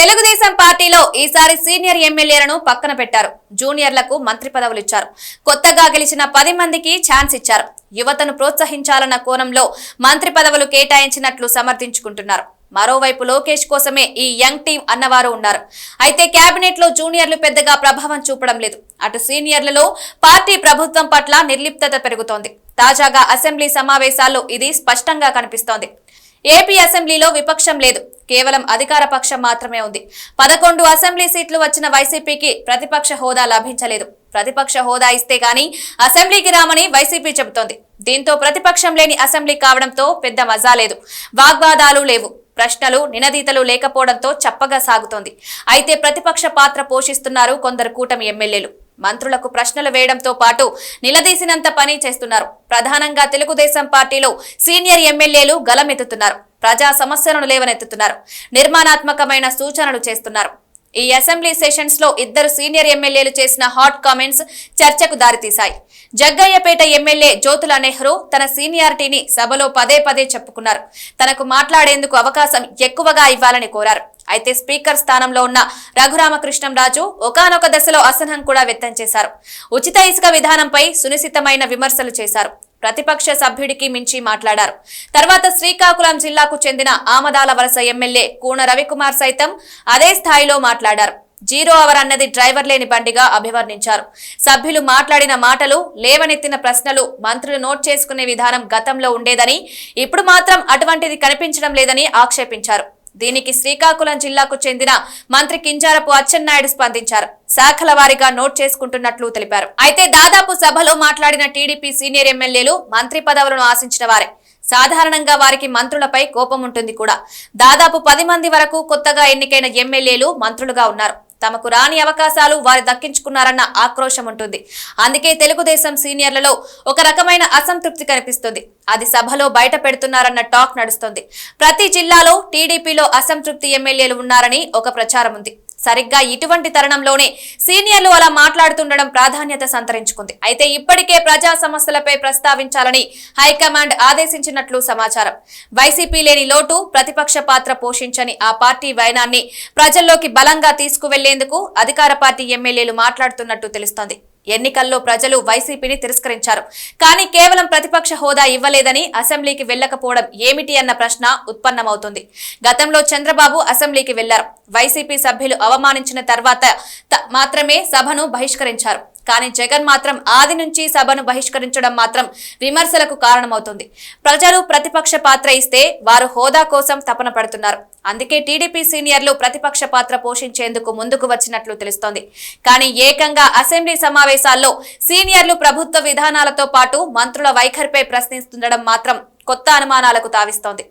తెలుగుదేశం పార్టీలో ఈసారి సీనియర్ ఎమ్మెల్యేలను పక్కన పెట్టారు. జూనియర్లకు మంత్రి పదవులు ఇచ్చారు కొత్తగా గెలిచిన పది మందికి ఛాన్స్ ఇచ్చారు. యువతను ప్రోత్సహించాలన్న కోణంలో మంత్రి పదవులు కేటాయించినట్లు సమర్థించుకుంటున్నారు. మరోవైపు లోకేష్ కోసమే ఈ యంగ్ టీం అన్నవారు ఉన్నారు. అయితే కేబినెట్లో జూనియర్లు పెద్దగా ప్రభావం చూపడం లేదు. అటు సీనియర్లలో పార్టీ ప్రభుత్వం పట్ల నిర్లిప్తత పెరుగుతోంది. తాజాగా అసెంబ్లీ సమావేశాల్లో ఇది స్పష్టంగా కనిపిస్తోంది. ఏపీ అసెంబ్లీలో విపక్షం లేదు. కేవలం అధికార పక్షం మాత్రమే ఉంది. పదకొండు అసెంబ్లీ సీట్లు వచ్చిన వైసీపీకి ప్రతిపక్ష హోదా లభించలేదు. ప్రతిపక్ష హోదా ఇస్తే గాని అసెంబ్లీకి రామని వైసీపీ చెబుతోంది. దీంతో ప్రతిపక్షం లేని అసెంబ్లీ కావడంతో పెద్ద మజా లేదు. వాగ్వాదాలు లేవు. ప్రశ్నలు నినదీతలు లేకపోవడంతో చప్పగా సాగుతోంది. అయితే ప్రతిపక్ష పాత్ర పోషిస్తున్నారు కొందరు కూటమి ఎమ్మెల్యేలు. మంత్రులకు ప్రశ్నలు వేయడంతో పాటు నిలదీసినంత పని చేస్తున్నారు. ప్రధానంగా తెలుగుదేశం పార్టీలో సీనియర్ ఎమ్మెల్యేలు గలమెత్తుతున్నారు. ప్రజా సమస్యలను లేవనెత్తుతున్నారు. నిర్మాణాత్మకమైన సూచనలు చేస్తున్నారు. ఈ అసెంబ్లీ సెషన్స్లో ఇద్దరు సీనియర్ ఎమ్మెల్యేలు చేసిన హాట్ కామెంట్స్ చర్చకు దారితీశాయి. జగ్గయ్యపేట ఎమ్మెల్యే జ్యోతుల నెహ్రూ తన సీనియారిటీని సభలో పదే పదే చెప్పుకున్నారు. తనకు మాట్లాడేందుకు అవకాశం ఎక్కువగా ఇవ్వాలని కోరారు. అయితే స్పీకర్ స్థానంలో ఉన్న రఘురామకృష్ణంరాజు ఒకానొక దశలో అసహనం కూడా వ్యక్తం చేశారు. ఉచిత ఇసుక విధానంపై సునిశితమైన విమర్శలు చేశారు. ప్రతిపక్ష సభ్యుడికి మించి మాట్లాడారు. తర్వాత శ్రీకాకుళం జిల్లాకు చెందిన ఆమదాల వలస ఎమ్మెల్యే కూన రవికుమార్ సైతం అదే స్థాయిలో మాట్లాడారు. జీరో అవర్ అన్నది డ్రైవర్ లేని బండిగా అభివర్ణించారు. సభ్యులు మాట్లాడిన మాటలు లేవనెత్తిన ప్రశ్నలు మంత్రులు నోట్ చేసుకునే విధానం గతంలో ఉండేదని ఇప్పుడు మాత్రం అటువంటిది కనిపించడం లేదని ఆక్షేపించారు. దీనికి శ్రీకాకుళం జిల్లాకు చెందిన మంత్రి కింజారపు అచ్చెన్నాయుడు స్పందించారు. శాఖల వారీగా నోట్ చేసుకుంటున్నట్లు తెలిపారు. అయితే దాదాపు సభలో మాట్లాడిన టీడీపీ సీనియర్ ఎమ్మెల్యేలు మంత్రి పదవులను ఆశించిన వారే. సాధారణంగా వారికి మంత్రులపై కోపం ఉంటుంది కూడా. దాదాపు పది మంది వరకు కొత్తగా ఎన్నికైన ఎమ్మెల్యేలు మంత్రులుగా ఉన్నారు. తమకు రాని అవకాశాలు వారు దక్కించుకున్నారన్న ఆక్రోశం ఉంటుంది. అందుకే తెలుగుదేశం సీనియర్లలో ఒక రకమైన అసంతృప్తి కనిపిస్తుంది. అది సభలో బయట పెడుతున్నారన్న టాక్ నడుస్తుంది. ప్రతి జిల్లాలో టీడీపీలో అసంతృప్తి ఎమ్మెల్యేలు ఉన్నారని ఒక ప్రచారం ఉంది. సరిగ్గా ఇటువంటి తరుణంలోనే సీనియర్లు అలా మాట్లాడుతుండడం ప్రాధాన్యత సంతరించుకుంది. అయితే ఇప్పటికే ప్రజా సమస్యలపై ప్రస్తావించాలని హైకమాండ్ ఆదేశించినట్లు సమాచారం. వైసీపీ లేని లోటు ప్రతిపక్ష పాత్ర పోషించని ఆ పార్టీ వైనాన్ని ప్రజల్లోకి బలంగా తీసుకువెళ్ళేందుకు అధికార పార్టీ ఎమ్మెల్యేలు మాట్లాడుతున్నట్టు తెలుస్తోంది. ఎన్నికల్లో ప్రజలు వైసీపీని తిరస్కరించారు. కానీ కేవలం ప్రతిపక్ష హోదా ఇవ్వలేదని అసెంబ్లీకి వెళ్ళకపోవడం ఏమిటి అన్న ప్రశ్న ఉత్పన్నమవుతుంది. గతంలో చంద్రబాబు అసెంబ్లీకి వెళ్ళారు. వైసీపీ సభ్యులు అవమానించిన తర్వాత త- మాత్రమే సభను బహిష్కరించారు. కానీ జగన్ మాత్రం ఆది నుంచి సభను బహిష్కరించడం మాత్రం విమర్శలకు కారణమవుతుంది. ప్రజలు ప్రతిపక్ష పాత్ర ఇస్తే వారు హోదా కోసం తపన పడుతున్నారు. అందుకే టీడీపీ సీనియర్లు ప్రతిపక్ష పాత్ర పోషించేందుకు ముందుకు వచ్చినట్లు తెలుస్తోంది. కానీ ఏకంగా అసెంబ్లీ సమావేశాల్లో సీనియర్లు ప్రభుత్వ విధానాలతో పాటు మంత్రుల వైఖరిపై ప్రశ్నిస్తుండడం మాత్రం కొత్త అనుమానాలకు తావిస్తోంది.